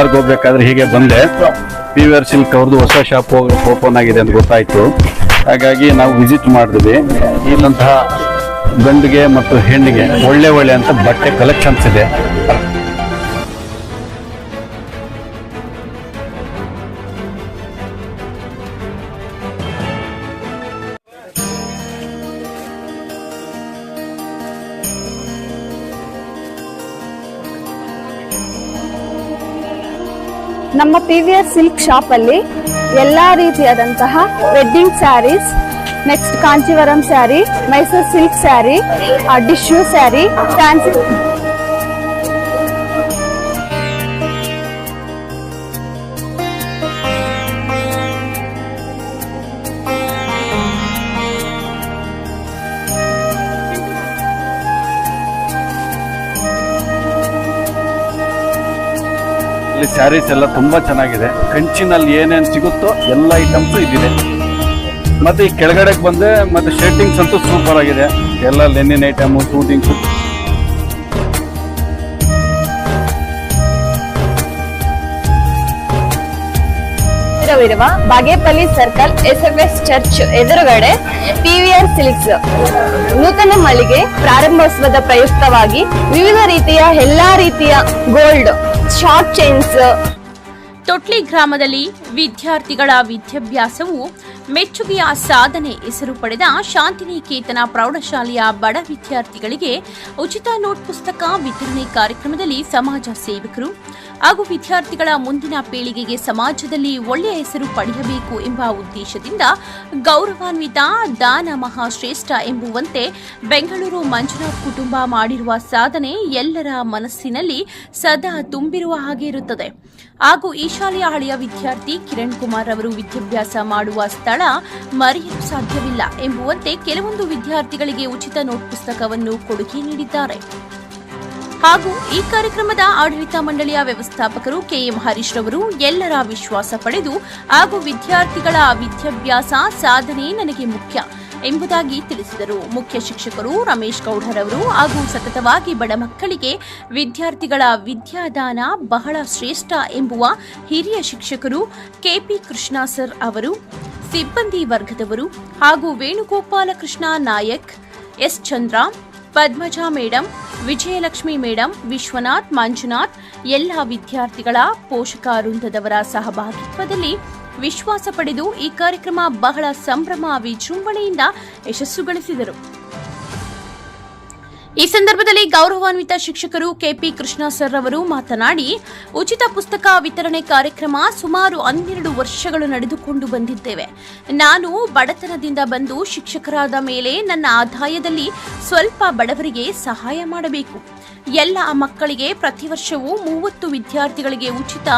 ಕೋಲಾರ್ಗೆ ಹೋಗ್ಬೇಕಾದ್ರೆ ಹೀಗೆ ಬಂದೆ. ಪಿ ವಿ ಆರ್ ಸಿಲ್ಕ್ ಅವ್ರದ್ದು ಹೊಸ ಶಾಪ್ ಓಪನ್ ಆಗಿದೆ ಅಂತ ಗೊತ್ತಾಯ್ತು. ಹಾಗಾಗಿ ನಾವು ವಿಸಿಟ್ ಮಾಡಿದ್ವಿ. ಇಲ್ಲಂತಹ ಗಂಡಿಗೆ ಮತ್ತು ಹೆಣ್ಣಿಗೆ ಒಳ್ಳೆ ಒಳ್ಳೆ ಅಂತ ಬಟ್ಟೆ ಕಲೆಕ್ಷನ್ಸ್ ಇದೆ. ನಮ್ಮ ಪಿ ವಿ ಆರ್ ಸಿಲ್ಕ್ ಶಾಪಲ್ಲಿ ಎಲ್ಲ ರೀತಿಯಾದಂತಹ wedding saris next Kanchivaram sari Mysuru silk sari tissue sari fancy ಇಲ್ಲಿ ಸ್ಯಾರೀಸ್ ಎಲ್ಲ ತುಂಬಾ ಚೆನ್ನಾಗಿದೆ. ಕಂಚಿನಲ್ಲಿ ಏನೇನ್ ಸಿಗುತ್ತೋ ಎಲ್ಲ ಐಟಮ್ಸು ಇದಿದೆ. ಮತ್ತೆ ಈ ಕೆಳಗಡೆಗೆ ಬಂದ್ರೆ ಮತ್ತೆ ಶರ್ಟಿಂಗ್ಸ್ ಅಂತೂ ಸೂಪರ್ ಆಗಿದೆ. ಎಲ್ಲ ಲೆನಿನ್ ಐಟಮ್ ಶೂಟಿಂಗ್ಸ್ ಇರುವ Bagepalli circle S F S church ಎದುರುಗಡೆ ಪಿವಿಆರ್ ಸಿಲ್ಕ್ಸ್ ನೂತನ ಮಳಿಗೆ ಪ್ರಾರಂಭೋತ್ಸವದ ಪ್ರಯುಕ್ತವಾಗಿ ವಿವಿಧ ರೀತಿಯ ಎಲ್ಲಾ ರೀತಿಯ ಗೋಲ್ಡ್ ಶಾರ್ಟ್ ಚೈನ್ಸ್ ತೊಟ್ಲಿ ಗ್ರಾಮದಲ್ಲಿ ವಿದ್ಯಾರ್ಥಿಗಳ ವಿದ್ಯಾಭ್ಯಾಸವು ಮೆಚ್ಚುಗೆಯ ಸಾಧನೆ ಹೆಸರು ಪಡೆದ ಶಾಂತಿನಿಕೇತನ ಪ್ರೌಢಶಾಲೆಯ ಬಡ ವಿದ್ಯಾರ್ಥಿಗಳಿಗೆ ಉಚಿತ ನೋಟ್ ಪುಸ್ತಕ ವಿತರಣೆ ಕಾರ್ಯಕ್ರಮದಲ್ಲಿ ಸಮಾಜ ಸೇವಕರು ಹಾಗೂ ವಿದ್ಯಾರ್ಥಿಗಳ ಮುಂದಿನ ಪೀಳಿಗೆಗೆ ಸಮಾಜದಲ್ಲಿ ಒಳ್ಳೆಯ ಹೆಸರು ಪಡೆಯಬೇಕು ಎಂಬ ಉದ್ದೇಶದಿಂದ ಗೌರವಾನ್ವಿತ ದಾನ ಮಹಾಶ್ರೇಷ್ಠ ಎಂಬುವಂತೆ ಬೆಂಗಳೂರು ಮಂಜುನಾಥ್ ಕುಟುಂಬ ಮಾಡಿರುವ ಸಾಧನೆ ಎಲ್ಲರ ಮನಸ್ಸಿನಲ್ಲಿ ಸದಾ ತುಂಬಿರುವ ಹಾಗೆ ಇರುತ್ತದೆ. ಹಾಗೂ ಈ ಹಳೆಯ ವಿದ್ಯಾರ್ಥಿ ಕಿರಣ್ ಕುಮಾರ್ ಅವರು ವಿದ್ಯಾಭ್ಯಾಸ ಮಾಡುವ ಸ್ಥಳ ಮರೆಯಲು ಸಾಧ್ಯವಿಲ್ಲ ಎಂಬುವಂತೆ ಕೆಲವೊಂದು ವಿದ್ಯಾರ್ಥಿಗಳಿಗೆ ಉಚಿತ ನೋಟ್ ಪುಸ್ತಕವನ್ನು ಕೊಡುಗೆ ನೀಡಿದ್ದಾರೆ. ಹಾಗೂ ಈ ಕಾರ್ಯಕ್ರಮದ ಆಡಳಿತ ಮಂಡಳಿಯ ವ್ಯವಸ್ಥಾಪಕರು ಕೆಎಂ ಹರೀಶ್ ರವರು ಎಲ್ಲರ ವಿಶ್ವಾಸ ಪಡೆದು ಹಾಗೂ ವಿದ್ಯಾರ್ಥಿಗಳ ವಿದ್ಯಾಭ್ಯಾಸ ಸಾಧನೆ ನನಗೆ ಮುಖ್ಯ ಎಂಬುದಾಗಿ ತಿಳಿಸಿದರು. ಮುಖ್ಯ ಶಿಕ್ಷಕರು ರಮೇಶ್ ಗೌಡರವರು ಹಾಗೂ ಸತತವಾಗಿ ಬಡ ಮಕ್ಕಳಿಗೆ ವಿದ್ಯಾರ್ಥಿಗಳ ವಿದ್ಯಾದಾನ ಬಹಳ ಶ್ರೇಷ್ಠ ಎಂಬುವ ಹಿರಿಯ ಶಿಕ್ಷಕರು ಕೆಪಿ ಕೃಷ್ಣ ಸರ್ ಅವರು, ಸಿಬ್ಬಂದಿ ವರ್ಗದವರು ಹಾಗೂ Venugopalakrishna Nayak, S Chandra Padmaja madam, Vijayalakshmi madam, Vishwanath, Manjunath, ಎಲ್ಲ ವಿದ್ಯಾರ್ಥಿಗಳ ಪೋಷಕ ವೃಂದದವರ ಸಹಭಾಗಿತ್ವದಲ್ಲಿ ವಿಶ್ವಾಸ ಪಡೆದು ಈ ಕಾರ್ಯಕ್ರಮ ಬಹಳ ಸಂಭ್ರಮ ವಿಜೃಂಭಣೆಯಿಂದ ಯಶಸ್ಸುಗಳಿಸಿದರು. ಈ ಸಂದರ್ಭದಲ್ಲಿ ಗೌರವಾನ್ವಿತ ಶಿಕ್ಷಕರು ಕೆಪಿ ಕೃಷ್ಣ ಸರ್ ಅವರು ಮಾತನಾಡಿ, ಉಚಿತ ಪುಸ್ತಕ ವಿತರಣೆ ಕಾರ್ಯಕ್ರಮ ಸುಮಾರು ಹನ್ನೆರಡು ವರ್ಷಗಳು ನಡೆದುಕೊಂಡು ಬಂದಿದ್ದೇವೆ. ನಾನು ಬಡತನದಿಂದ ಬಂದು ಶಿಕ್ಷಕರಾದ ಮೇಲೆ ನನ್ನ ಆದಾಯದಲ್ಲಿ ಸ್ವಲ್ಪ ಬಡವರಿಗೆ ಸಹಾಯ ಮಾಡಬೇಕು. ಎಲ್ಲ ಮಕ್ಕಳಿಗೆ ಪ್ರತಿ ವರ್ಷವೂ ಮೂವತ್ತು ವಿದ್ಯಾರ್ಥಿಗಳಿಗೆ ಉಚಿತ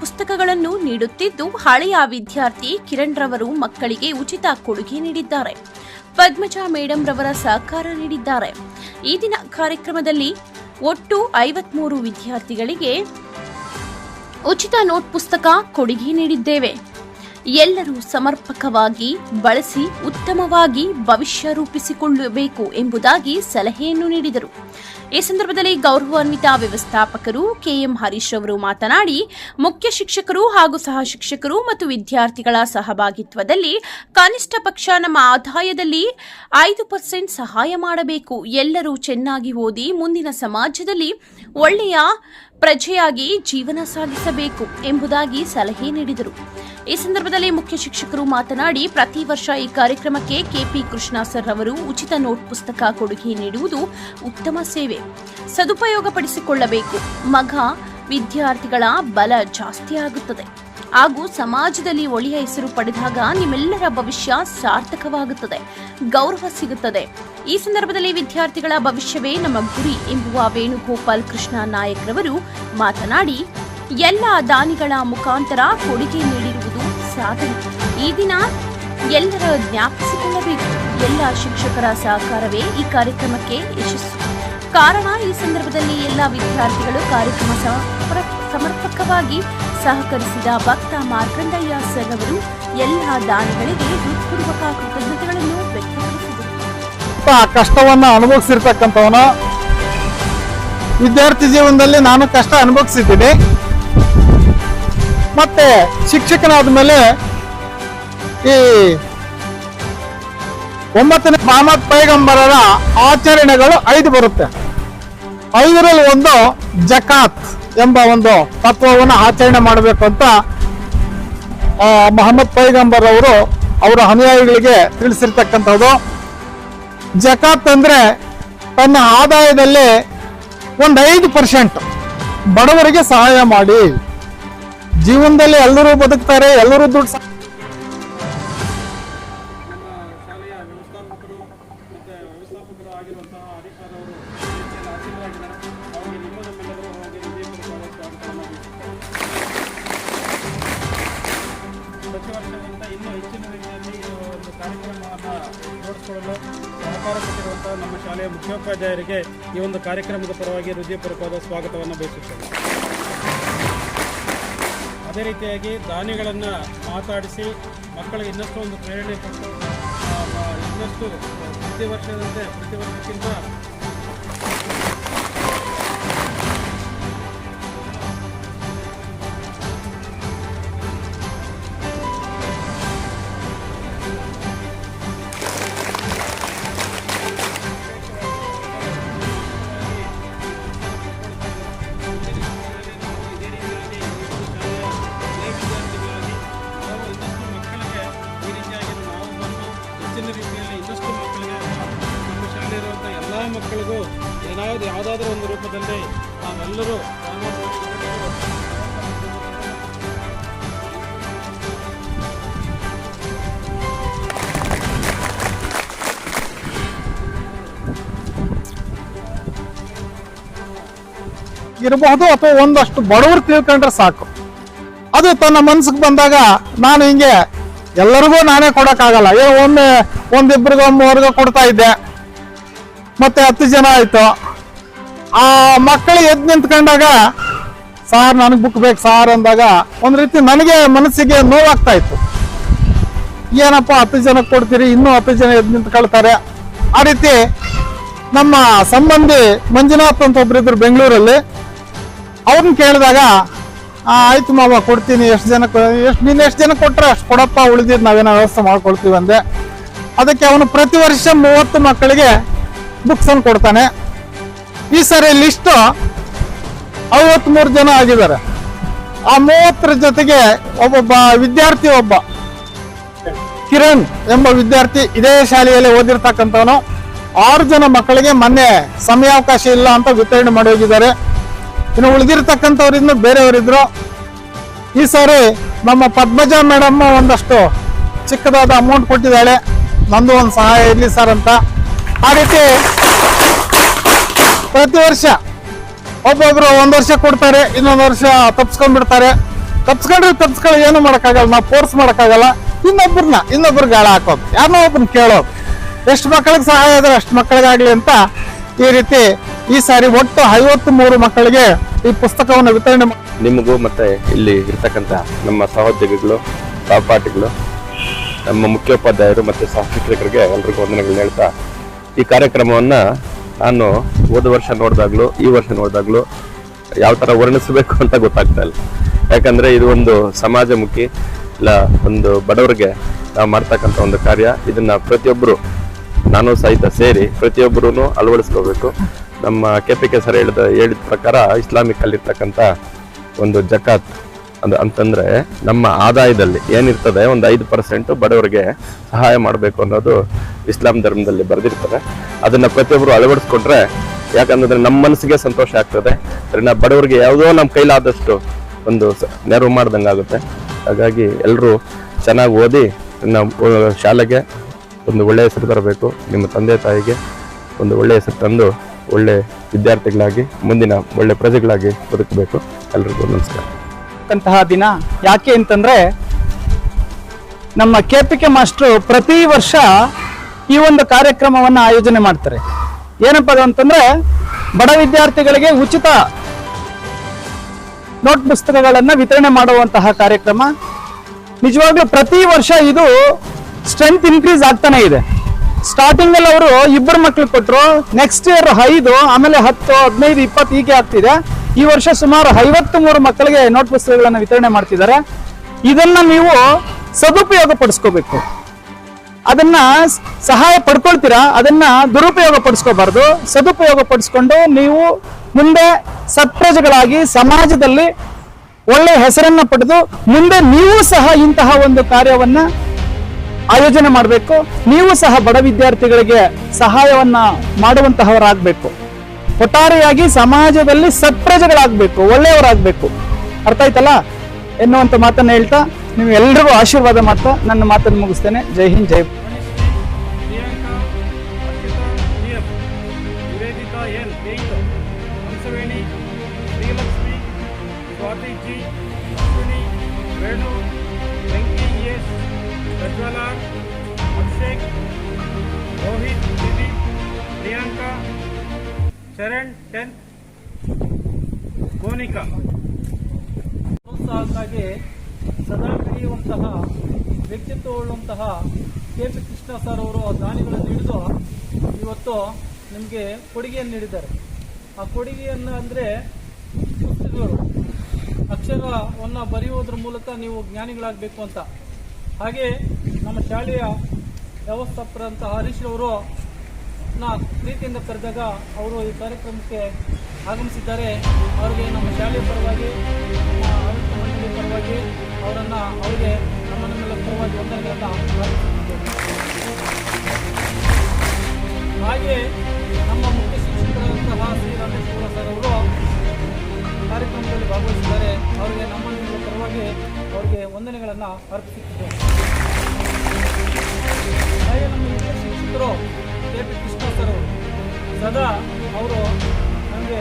ಪುಸ್ತಕಗಳನ್ನು ನೀಡುತ್ತಿದ್ದು, ಹಳೆಯ ವಿದ್ಯಾರ್ಥಿ ಕಿರಣ್ ರವರು ಮಕ್ಕಳಿಗೆ ಉಚಿತ ಕೊಡುಗೆ ನೀಡಿದ್ದಾರೆ. ಪದ್ಮಜಾ ಮೇಡಂ ರವರ ಸಹಕಾರ ನೀಡಿದ್ದಾರೆ. ಈ ದಿನ ಕಾರ್ಯಕ್ರಮದಲ್ಲಿ ಒಟ್ಟು ಐವತ್ಮೂರು ವಿದ್ಯಾರ್ಥಿಗಳಿಗೆ ಉಚಿತ ನೋಟ್ ಪುಸ್ತಕ ಕೊಡುಗೆ ನೀಡಿದ್ದೇವೆ. ಎಲ್ಲರೂ ಸಮರ್ಪಕವಾಗಿ ಬಳಸಿ ಉತ್ತಮವಾಗಿ ಭವಿಷ್ಯ ರೂಪಿಸಿಕೊಳ್ಳಬೇಕು ಎಂಬುದಾಗಿ ಸಲಹೆಯನ್ನು ನೀಡಿದರು. ಈ ಸಂದರ್ಭದಲ್ಲಿ ಗೌರವಾನ್ವಿತ ವ್ಯವಸ್ಥಾಪಕರು ಕೆಎಂ ಹರೀಶ್ ಅವರು ಮಾತನಾಡಿ, ಮುಖ್ಯ ಶಿಕ್ಷಕರು ಹಾಗೂ ಸಹ ಶಿಕ್ಷಕರು ಮತ್ತು ವಿದ್ಯಾರ್ಥಿಗಳ ಸಹಭಾಗಿತ್ವದಲ್ಲಿ ಕನಿಷ್ಠ ಪಕ್ಷ ನಮ್ಮ ಆದಾಯದಲ್ಲಿ ಐದು ಪರ್ಸೆಂಟ್ ಸಹಾಯ ಮಾಡಬೇಕು. ಎಲ್ಲರೂ ಚೆನ್ನಾಗಿ ಓದಿ ಮುಂದಿನ ಸಮಾಜದಲ್ಲಿ ಒಳ್ಳೆಯ ಪ್ರಜೆಯಾಗಿ ಜೀವನ ಸಾಗಿಸಬೇಕು ಎಂಬುದಾಗಿ ಸಲಹೆ ನೀಡಿದರು. ಈ ಸಂದರ್ಭದಲ್ಲಿ ಮುಖ್ಯ ಶಿಕ್ಷಕರು ಮಾತನಾಡಿ, ಪ್ರತಿ ವರ್ಷ ಈ ಕಾರ್ಯಕ್ರಮಕ್ಕೆ ಕೆಪಿ ಕೃಷ್ಣ ಸರ್ ಅವರು ಉಚಿತ ನೋಟ್ ಪುಸ್ತಕ ಕೊಡುಗೆ ನೀಡುವುದು ಉತ್ತಮ ಸೇವೆ. ಸದುಪಯೋಗಪಡಿಸಿಕೊಳ್ಳಬೇಕು. ಮಗ ವಿದ್ಯಾರ್ಥಿಗಳ ಬಲ ಜಾಸ್ತಿ ಆಗುತ್ತದೆ. ಹಾಗೂ ಸಮಾಜದಲ್ಲಿ ಒಳ್ಳೆಯ ಹೆಸರು ಪಡೆದಾಗ ನಿಮ್ಮೆಲ್ಲರ ಭವಿಷ್ಯ ಸಾರ್ಥಕವಾಗುತ್ತದೆ. ಗೌರವ ಸಿಗುತ್ತದೆ. ಈ ಸಂದರ್ಭದಲ್ಲಿ ವಿದ್ಯಾರ್ಥಿಗಳ ಭವಿಷ್ಯವೇ ನಮ್ಮ ಗುರಿ ಎಂಬುವ ವೇಣುಗೋಪಾಲ್ ಕೃಷ್ಣ ನಾಯಕ್ ರವರು ಮಾತನಾಡಿ, ಎಲ್ಲ ದಾನಿಗಳ ಮುಖಾಂತರ ಕೊಡುಗೆ ನೀಡಿರುವುದು ಸಾಧನೆ. ಈ ದಿನ ಎಲ್ಲರ ಜ್ಞಾಪಿಸಿಕೊಳ್ಳಬೇಕು. ಎಲ್ಲ ಶಿಕ್ಷಕರ ಸಹಕಾರವೇ ಈ ಕಾರ್ಯಕ್ರಮಕ್ಕೆ ಯಶಸ್ಸು. ಕಾರಣ, ಈ ಸಂದರ್ಭದಲ್ಲಿ ಎಲ್ಲ ವಿದ್ಯಾರ್ಥಿಗಳು ಕಾರ್ಯಕ್ರಮ ಸಮರ್ಪ- ಸಮರ್ಪಕವಾಗಿ ಸಹಕರಿಸಿದ ಭಕ್ತ ಮಾರ್ಕಂಡಯ್ಯ ಸರ್ ಅವರು ಎಲ್ಲ ದಾನಿಗಳಿಗೆ ಹೃತ್ಪೂರ್ವಕ ಕೃತಜ್ಞತೆಗಳನ್ನು ವ್ಯಕ್ತಪಡಿಸಿದರು. ಆ ಕಷ್ಟವನ್ನ ಅನುಭವಿಸಿರ್ತಕ್ಕಂಥವನು ವಿದ್ಯಾರ್ಥಿ ಜೀವನದಲ್ಲಿ ನಾನು ಕಷ್ಟ ಅನುಭವಿಸಿದ್ದೀನಿ. ಮತ್ತೆ ಶಿಕ್ಷಕನಾದ ಮೇಲೆ ಈ ಒಂಬತ್ತನೇ ಮಹಮ್ಮದ್ ಪೈಗಂಬರರ ಆಚರಣೆಗಳು ಐದು ಬರುತ್ತೆ. ಐದರಲ್ಲಿ ಒಂದು ಜಕಾತ್ ಎಂಬ ಒಂದು ತತ್ವವನ್ನು ಆಚರಣೆ ಮಾಡಬೇಕು ಅಂತ ಮಹಮ್ಮದ್ ಪೈಗಂಬರ್ ಅವರು ಅವರ ಅನುಯಾಯಿಗಳಿಗೆ ತಿಳಿಸಿರ್ತಕ್ಕಂಥದ್ದು. ಜಕಾತ್ ಅಂದ್ರೆ ತನ್ನ ಆದಾಯದಲ್ಲಿ ಒಂದು ಐದು ಪರ್ಸೆಂಟ್ ಬಡವರಿಗೆ ಸಹಾಯ ಮಾಡಿ. ಜೀವನದಲ್ಲಿ ಎಲ್ಲರೂ ಬದುಕ್ತಾರೆ, ಎಲ್ಲರೂ ದುಡ್ಡು ನಮ್ಮ ಶಾಲೆಯ ಮುಖ್ಯೋಪಾಧ್ಯಾಯರಿಗೆ ಈ ಒಂದು ಕಾರ್ಯಕ್ರಮದ ಪರವಾಗಿ ಹೃದಯಪೂರ್ವಕವಾದ ಸ್ವಾಗತವನ್ನು ಬಯಸುತ್ತೇನೆ. ಅದೇ ರೀತಿಯಾಗಿ ದಾನಿಗಳನ್ನು ಮಾತಾಡಿಸಿ ಮಕ್ಕಳಿಗೆ ಇನ್ನಷ್ಟು ಒಂದು ಪ್ರೇರಣೆ ಕೊಟ್ಟು ಇನ್ನಷ್ಟು ಪ್ರತಿ ವರ್ಷದಂತೆ ಪ್ರತಿ ವರ್ಷಕ್ಕಿಂತ ಏನಾದ್ರು ಯಾವುದಾದ್ರೂ ಒಂದು ರೂಪದಲ್ಲಿ ನಾವೆಲ್ಲರೂ ಇರಬಹುದು ಅಥವಾ ಒಂದಷ್ಟು ಬಡವರು ತಿಳ್ಕೊಂಡ್ರೆ ಸಾಕು. ಅದು ತನ್ನ ಮನ್ಸಿಗೆ ಬಂದಾಗ ನಾನು ಹಿಂಗೆ ಎಲ್ಲರಿಗೂ ನಾನೇ ಕೊಡಕ್ಕಾಗಲ್ಲ. ಏ, ಒಮ್ಮೆ ಒಂದಿಬ್ರಿಗೋ ಮೂವರಿಗೋ ಕೊಡ್ತಾ ಇದ್ದೆ. ಮತ್ತೆ ಹತ್ತು ಜನ ಆಯ್ತು. ಆ ಮಕ್ಕಳು ಎದ್ದು ನಿಂತ್ಕೊಂಡಾಗ ಸಾರ್ ನನಗೆ ಬುಕ್ ಬೇಕು ಸಾರ್ ಅಂದಾಗ ಒಂದು ರೀತಿ ನನಗೆ ಮನಸ್ಸಿಗೆ ನೋವಾಗ್ತಾ ಇತ್ತು. ಏನಪ್ಪ ಹತ್ತು ಜನ ಕೊಡ್ತೀರಿ ಇನ್ನೂ ಹತ್ತು ಜನ ಎದ್ದು ನಿಂತ್ಕೊಳ್ತಾರೆ. ಆ ರೀತಿ ನಮ್ಮ ಸಂಬಂಧಿ ಮಂಜುನಾಥ್ ಅಂತ ಒಬ್ಬರಿದ್ರು ಬೆಂಗಳೂರಲ್ಲಿ. ಅವ್ರನ್ನ ಕೇಳಿದಾಗ "ಆ, ಆಯ್ತು ಮಾವ ಕೊಡ್ತೀನಿ ಎಷ್ಟು ಜನ ಎಷ್ಟು ನೀನು ಎಷ್ಟು ಜನ ಕೊಟ್ಟರೆ ಅಷ್ಟು ಕೊಡಪ್ಪ ಉಳಿದಿದ್ದು ನಾವೇನೋ ವ್ಯವಸ್ಥೆ ಮಾಡ್ಕೊಳ್ತೀವಿ ಅಂದೆ. ಅದಕ್ಕೆ ಅವನು ಪ್ರತಿ ವರ್ಷ ಮೂವತ್ತು ಮಕ್ಕಳಿಗೆ ಬುಕ್ಸ್ ಅನ್ನು ಕೊಡ್ತಾನೆ. ಈ ಸರಿ ಲಿಸ್ಟ್ ಐವತ್ಮೂರು ಜನ ಆಗಿದ್ದಾರೆ. ಆ ಮೂವತ್ತರ ಜೊತೆಗೆ ಒಬ್ಬೊಬ್ಬ ವಿದ್ಯಾರ್ಥಿ ಒಬ್ಬ, ಕಿರಣ್ ಎಂಬ ವಿದ್ಯಾರ್ಥಿ ಇದೇ ಶಾಲೆಯಲ್ಲಿ ಓದಿರ್ತಕ್ಕಂಥವನು. ಆರು ಜನ ಮಕ್ಕಳಿಗೆ ಮೊನ್ನೆ ಸಮಯಾವಕಾಶ ಇಲ್ಲ ಅಂತ ವಿತರಣೆ ಮಾಡಿ ಹೋಗಿದ್ದಾರೆ. ಇನ್ನು ಉಳಿದಿರ್ತಕ್ಕಂಥವ್ರಿಂದ ಬೇರೆಯವರಿದ್ರು. ಈ ಸಾರಿ ನಮ್ಮ ಪದ್ಮಜ ಮೇಡಮ್ ಒಂದಷ್ಟು ಚಿಕ್ಕದಾದ ಅಮೌಂಟ್ ಕೊಟ್ಟಿದ್ದಾಳೆ. ನಂದು ಒಂದು ಸಹಾಯ ಇರಲಿ ಸರ್ ಅಂತ. ಆ ರೀತಿ ಪ್ರತಿ ವರ್ಷ ಒಬ್ಬೊಬ್ರು ಒಂದು ವರ್ಷ ಕೊಡ್ತಾರೆ, ಇನ್ನೊಂದು ವರ್ಷ ತಪ್ಸ್ಕೊಂಡ್ಬಿಡ್ತಾರೆ. ತಪ್ಸ್ಕೊಂಡ್ರೆ ತಪ್ಸ್ಕೊಳ್ಳಿ, ಏನು ಮಾಡೋಕ್ಕಾಗಲ್ಲ, ನಾವು ಫೋರ್ಸ್ ಮಾಡೋಕ್ಕಾಗಲ್ಲ. ಇನ್ನೊಬ್ರನ್ನ ಇನ್ನೊಬ್ರು ಗಾಳ ಹಾಕೋದು, ಯಾರನ್ನೋ ಒಬ್ಬರನ್ನ ಕೇಳೋದು. ಎಷ್ಟು ಮಕ್ಕಳಿಗೆ ಸಹಾಯ ಆದರೆ ಅಷ್ಟು ಮಕ್ಕಳಿಗಾಗ್ಲಿ ಅಂತ ಈ ರೀತಿ ಈ ಸಾರಿ ಒಟ್ಟು ಐವತ್ತು ಮೂರು ಮಕ್ಕಳಿಗೆ ಈ ಪುಸ್ತಕವನ್ನು ವಿತರಣೆ ನಿಮಗೂ ಮತ್ತೆ ಇಲ್ಲಿ ಇರ್ತಕ್ಕಂಥ ನಮ್ಮ ಸಹೋದ್ಯೋಗಿಗಳು, ಸಹಪಾಠಿಗಳು, ನಮ್ಮ ಮುಖ್ಯೋಪಾಧ್ಯಾಯರು ಮತ್ತು ಸಹ ಶಿಕ್ಷಕರಿಗೆ ಎಲ್ರಿಗೂ ವಂದನೆಗಳನ್ನ ಹೇಳ್ತಾ ಈ ಕಾರ್ಯಕ್ರಮವನ್ನ ನಾನು ಹೋದ ವರ್ಷ ನೋಡಿದಾಗ್ಲೂ, ಈ ವರ್ಷ ನೋಡಿದಾಗ್ಲೂ ಯಾವ ತರ ವರ್ಣಿಸಬೇಕು ಅಂತ ಗೊತ್ತಾಗ್ತಾ ಇಲ್ಲ. ಯಾಕಂದ್ರೆ ಇದು ಒಂದು ಸಮಾಜಮುಖಿ, ಇಲ್ಲ, ಒಂದು ಬಡವರಿಗೆ ನಾವು ಮಾಡ್ತಕ್ಕಂಥ ಒಂದು ಕಾರ್ಯ. ಇದನ್ನ ಪ್ರತಿಯೊಬ್ಬರು ನಾನು ಸಹಿತ ಸೇರಿ ಪ್ರತಿಯೊಬ್ಬರೂ ಅಳವಡಿಸ್ಕೋಬೇಕು. ನಮ್ಮ ಕೆ ಕೆ ಸರ್ ಹೇಳಿದ ಹೇಳಿದ ಪ್ರಕಾರ ಇಸ್ಲಾಮಿಕ್ ಅಲ್ಲಿರ್ತಕ್ಕಂಥ ಒಂದು ಜಕಾತ್ ಅದು ಅಂತಂದ್ರೆ ನಮ್ಮ ಆದಾಯದಲ್ಲಿ ಏನಿರ್ತದೆ, ಒಂದು ಐದು ಪರ್ಸೆಂಟ್ ಬಡವರಿಗೆ ಸಹಾಯ ಮಾಡಬೇಕು ಅನ್ನೋದು ಇಸ್ಲಾಂ ಧರ್ಮದಲ್ಲಿ ಬರೆದಿರ್ತಾರೆ ಅದನ್ನ ಪ್ರತಿಯೊಬ್ಬರು ಅಳವಡಿಸ್ಕೊಂಡ್ರೆ ಯಾಕಂದ್ರೆ ನಮ್ಮ ಮನಸ್ಸಿಗೆ ಸಂತೋಷ ಆಗ್ತದೆ. ಅದರಿಂದ ಬಡವರಿಗೆ ಯಾವುದೋ ನಮ್ಮ ಕೈಲಾದಷ್ಟು ಒಂದು ನೆರವು ಮಾಡ್ದಂಗೆ ಆಗುತ್ತೆ. ಹಾಗಾಗಿ ಎಲ್ಲರೂ ಚೆನ್ನಾಗಿ ಓದಿ ನಮ್ಮ ಶಾಲೆಗೆ ಒಂದು ಒಳ್ಳೆಯ ಹೆಸರು ತರಬೇಕು. ನಿಮ್ಮ ತಂದೆ ತಾಯಿಗೆ ಒಂದು ಒಳ್ಳೆಯ ಹೆಸರು ತಂದು ಒಳ್ಳೆ ವಿದ್ಯಾರ್ಥಿಗಳಾಗಿ, ಮುಂದಿನ ಒಳ್ಳೆ ಪ್ರಜೆಗಳಾಗಿ ಬದುಕಬೇಕು. ಎಲ್ರಿಗೂ ನಮಸ್ಕಾರ. ಅಂತಹ ದಿನ. ಯಾಕೆ ಅಂತಂದ್ರೆ, ನಮ್ಮ ಕೆ ಪಿ ಕೆ ಮಾಸ್ಟ್ರು ಪ್ರತಿ ವರ್ಷ ಈ ಒಂದು ಕಾರ್ಯಕ್ರಮವನ್ನ ಆಯೋಜನೆ ಮಾಡ್ತಾರೆ. ಏನಪ್ಪಾ ಅಂತಂದ್ರೆ, ಬಡ ವಿದ್ಯಾರ್ಥಿಗಳಿಗೆ ಉಚಿತ ನೋಟ್ ಪುಸ್ತಕಗಳನ್ನ ವಿತರಣೆ ಮಾಡುವಂತಹ ಕಾರ್ಯಕ್ರಮ. ನಿಜವಾಗ್ಲೂ ಪ್ರತಿ ವರ್ಷ ಇದು ಸ್ಟ್ರೆಂತ್ ಇನ್ಕ್ರೀಸ್ ಆಗ್ತಾನೆ ಇದೆ. ಸ್ಟಾರ್ಟಿಂಗ್ ಅಲ್ಲಿ ಅವರು ಇಬ್ಬರು ಮಕ್ಳು ಕೊಟ್ರು. ನೆಕ್ಸ್ಟ್ ಇಯರ್ ಐದು, ಆಮೇಲೆ ಹತ್ತು, ಹದಿನೈದು, ಇಪ್ಪತ್ತು ಹೀಗೆ ಆಗ್ತಿದೆ. ಈ ವರ್ಷ ಸುಮಾರು ಐವತ್ತು ಮೂರು ಮಕ್ಕಳಿಗೆ ನೋಟ್ ಪುಸ್ತಕಗಳನ್ನು ವಿತರಣೆ ಮಾಡ್ತಿದ್ದಾರೆ. ಇದನ್ನ ನೀವು ಸದುಪಯೋಗ ಪಡಿಸ್ಕೋಬೇಕು. ಅದನ್ನ ಸಹಾಯ ಪಡ್ಕೊಳ್ತೀರಾ? ಅದನ್ನ ದುರುಪಯೋಗ ಪಡಿಸ್ಕೋಬಾರ್ದು. ಸದುಪಯೋಗ ಪಡಿಸ್ಕೊಂಡು ನೀವು ಮುಂದೆ ಸತ್ಪ್ರಜೆಗಳಾಗಿ ಸಮಾಜದಲ್ಲಿ ಒಳ್ಳೆ ಹೆಸರನ್ನ ಪಡೆದು ಮುಂದೆ ನೀವು ಸಹ ಇಂತಹ ಒಂದು ಕಾರ್ಯವನ್ನ ಆಯೋಜನೆ ಮಾಡಬೇಕು. ನೀವು ಸಹ ಬಡ ವಿದ್ಯಾರ್ಥಿಗಳಿಗೆ ಸಹಾಯವನ್ನ ಮಾಡುವಂತಹವರಾಗಬೇಕು. ಒಟ್ಟಾರೆಯಾಗಿ ಸಮಾಜದಲ್ಲಿ ಸತ್ಪ್ರಜೆಗಳಾಗಬೇಕು, ಒಳ್ಳೆಯವರಾಗಬೇಕು. ಅರ್ಥ ಆಯ್ತಲ್ಲ? ಎನ್ನುವಂತ ಮಾತನ್ನ ಹೇಳ್ತಾ ನೀವು ಎಲ್ರಿಗೂ ಆಶೀರ್ವಾದ ಮಾಡ್ತಾ ನನ್ನ ಮಾತನ್ನು ಮುಗಿಸ್ತೇನೆ. ಜೈ ಹಿಂದ್, ಜೈ ವೇಣು ಪ್ರಜ್ವಲ, ಅಭಿಷೇಕ್, ರೋಹಿತ್ ದಿಲೀಪ್ ಪ್ರಿಯಾಂಕಾ ಚರಣ್ ಟೆಂತ್ ಮೋನಿಕಾ ಪ್ರೋತ್ಸಾಹಕ್ಕಾಗಿ ಸದಾ ಬೆಳೆಯುವಂತಹ ವ್ಯಕ್ತಿತ್ವವುಳ್ಳಂತಹ ಕೆ ಪಿ ಕೃಷ್ಣ ಸರ್ ಅವರು ದಾನಿಗಳನ್ನು ಹಿಡಿದು ಇವತ್ತು ನಿಮಗೆ ಕೊಡುಗೆಯನ್ನು ನೀಡಿದ್ದಾರೆ. ಆ ಕೊಡುಗೆಯನ್ನು ಅಂದರೆ ಪುಸ್ತಕಗಳು ಅಕ್ಷರವನ್ನು ಬರೆಯುವುದರ ಮೂಲಕ ನೀವು ಜ್ಞಾನಿಗಳಾಗಬೇಕು ಅಂತ. ಹಾಗೆ ನಮ್ಮ ಶಾಲೆಯ ವ್ಯವಸ್ಥಾಪಕರಂತಹ ಹರೀಶ್ ಅವರು ನಾ ಪ್ರೀತಿಯಿಂದ ಕರೆದಾಗ ಅವರು ಈ ಕಾರ್ಯಕ್ರಮಕ್ಕೆ ಆಗಮಿಸಿದ್ದಾರೆ. ಅವರಿಗೆ ನಮ್ಮ ಶಾಲೆಯ ಪರವಾಗಿ, ನಮ್ಮ ಮಂಡಳಿ ಪರವಾಗಿ ಅವರನ್ನು ಅವರಿಗೆ ನಮ್ಮನ್ನೆಲ್ಲ ಪರವಾಗಿ ಅರ್ಪಿಸುತ್ತಿದ್ದೇನೆ ಹಾಗೆ ನಮ್ಮ ಮುಖ್ಯ ಶಿಕ್ಷಕರಾದಂತಹ ಶ್ರೀ ರಮೇಶ್ ಸರ್ ಅವರು ಕಾರ್ಯಕ್ರಮದಲ್ಲಿ ಭಾಗವಹಿಸಿದ್ದಾರೆ. ಅವರಿಗೆ ನಮ್ಮ ಪರವಾಗಿ ಅವರಿಗೆ ವಂದನೆಗಳನ್ನು ಅರ್ಪಿಸುತ್ತಿದ್ದೇನೆ ನಮ್ಮ ಹಿರಿಯ ಶಿಕ್ಷಕರು ಕೆ ಪಿ ಸದಾ ಅವರು ನಮಗೆ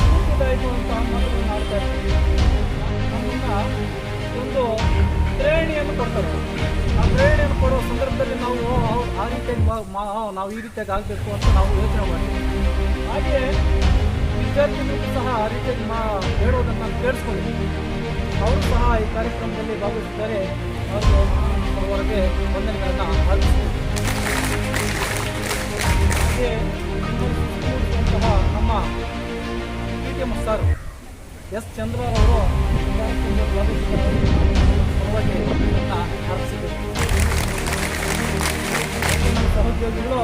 ಸ್ಫೂರ್ತಿದಾಯಕವಂತಹ ಮಾತುಗಳನ್ನು ಮಾಡ್ತಾ ಒಂದು ಪ್ರೇರಣೆಯನ್ನು ಕೊಡ್ತಾರೆ. ಆ ಪ್ರೇರಣೆಯನ್ನು ಕೊಡುವ ಸಂದರ್ಭದಲ್ಲಿ ನಾವು, ಆ ರೀತಿಯಾಗಿ ನಾವು ಈ ರೀತಿಯಾಗಿ ಆಗಬೇಕು ಅಂತ ನಾವು ಯೋಚನೆ ಮಾಡ್ತೀವಿ. ಹಾಗೆಯೇ ವಿದ್ಯಾರ್ಥಿಗಳಿಗೂ ಸಹ ಆ ರೀತಿಯಾಗಿ ಮಾ ಹೇಳುವುದನ್ನು ನಾನು ಕೇಳಿಸ್ಕೊಂಡಿದ್ದೀನಿ ಅವರು ಸಹ ಈ ಕಾರ್ಯಕ್ರಮದಲ್ಲಿ ಭಾಗವಹಿಸಿದ್ದಾರೆ. ಅವರು ಅವರಿಗೆ ವಂದನೆಗಳನ್ನು ಅರ್ಪಿಸ್ತೀನಿ ಹಾಗೆ ನಮ್ಮ P T M sir S ಚಂದ್ರರವರು ಹಾಗೆ ನಮ್ಮ ಸಹೋದ್ಯೋಗಿಗಳು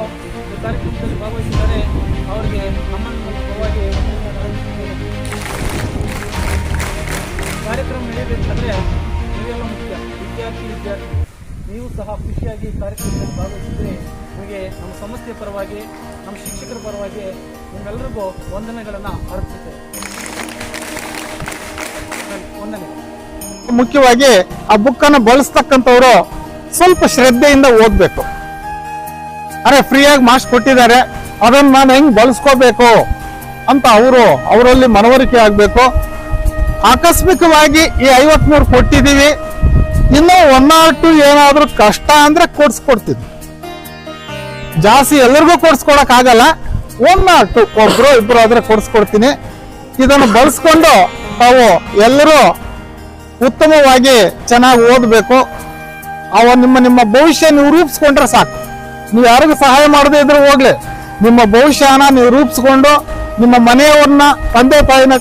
ಈ ಕಾರ್ಯಕ್ರಮದಲ್ಲಿ ಭಾಗವಹಿಸಿದ್ದಾರೆ. ಅವರಿಗೆ ನಮ್ಮ ಪರವಾಗಿ ಕಾರ್ಯಕ್ರಮ ನಡೆಯಬೇಕಂದ್ರೆ ನೀವೆಲ್ಲ ಮುಖ್ಯ. ವಿದ್ಯಾರ್ಥಿ ವಿದ್ಯಾರ್ಥಿ ನೀವು ಸಹ ಖುಷಿಯಾಗಿ ಕಾರ್ಯಕ್ರಮದಲ್ಲಿ ಭಾಗವಹಿಸಿದ್ರೆ ನಿಮಗೆ ನಮ್ಮ ಸಂಸ್ಥೆಯ ಪರವಾಗಿ, ನಮ್ಮ ಶಿಕ್ಷಕರ ಪರವಾಗಿ ನಿಮ್ಮೆಲ್ಲರಿಗೂ ವಂದನೆಗಳನ್ನು ಅರ್ಪಿಸುತ್ತೇವೆ ವಂದನೆ. ಮುಖ್ಯವಾಗಿ ಆ ಬುಕ್ಕನ್ನು ಬಳಸ್ತಕ್ಕಂಥವ್ರು ಸ್ವಲ್ಪ ಶ್ರದ್ಧೆಯಿಂದ ಓದ್ಬೇಕು. ಅರೆ, ಫ್ರೀಯಾಗಿ ಮಾರ್ಕ್ಸ್ ಕೊಟ್ಟಿದ್ದಾರೆ, ಅದನ್ನ ನಾನು ಹೆಂಗೆ ಬಳಸ್ಕೋಬೇಕು ಅಂತ ಅವರು, ಅವರಲ್ಲಿ ಮನವರಿಕೆ ಆಗ್ಬೇಕು. ಆಕಸ್ಮಿಕವಾಗಿ ಈ ಐವತ್ಮೂರು ಕೊಟ್ಟಿದ್ದೀವಿ. ಇನ್ನು ಒನ್ ಆರ್ ಟು ಏನಾದರೂ ಕಷ್ಟ ಅಂದ್ರೆ ಕೊಡ್ಸ್ಕೊಡ್ತಿದ್ವಿ ಜಾಸ್ತಿ ಎಲ್ಲರಿಗೂ ಕೊಡ್ಸ್ಕೊಡಕ್ ಆಗಲ್ಲ ಒನ್ ಆರ್ ಟು ಒಬ್ರು ಇಬ್ರು ಆದ್ರೆ ಕೊಡ್ಸ್ಕೊಡ್ತೀನಿ. ಇದನ್ನು ಬಳಸ್ಕೊಂಡು ತಾವು ಎಲ್ಲರೂ ಉತ್ತಮವಾಗಿ ಚೆನ್ನಾಗಿ ಓದಬೇಕು. ಅವ ನಿಮ್ಮ ನಿಮ್ಮ ಭವಿಷ್ಯ ನೀವು ರೂಪಿಸ್ಕೊಂಡ್ರೆ ಸಾಕು. ನೀವು ಯಾರಿಗೂ ಸಹಾಯ ಮಾಡದೇ ಇದ್ರೆ ಹೋಗ್ಲಿ. ನಿಮ್ಮ ಭವಿಷ್ಯನ ನೀವು ರೂಪಿಸ್ಕೊಂಡು ನಿಮ್ಮ ಮನೆಯವ್ರನ್ನ ತಂದೆ ತಾಯಿನ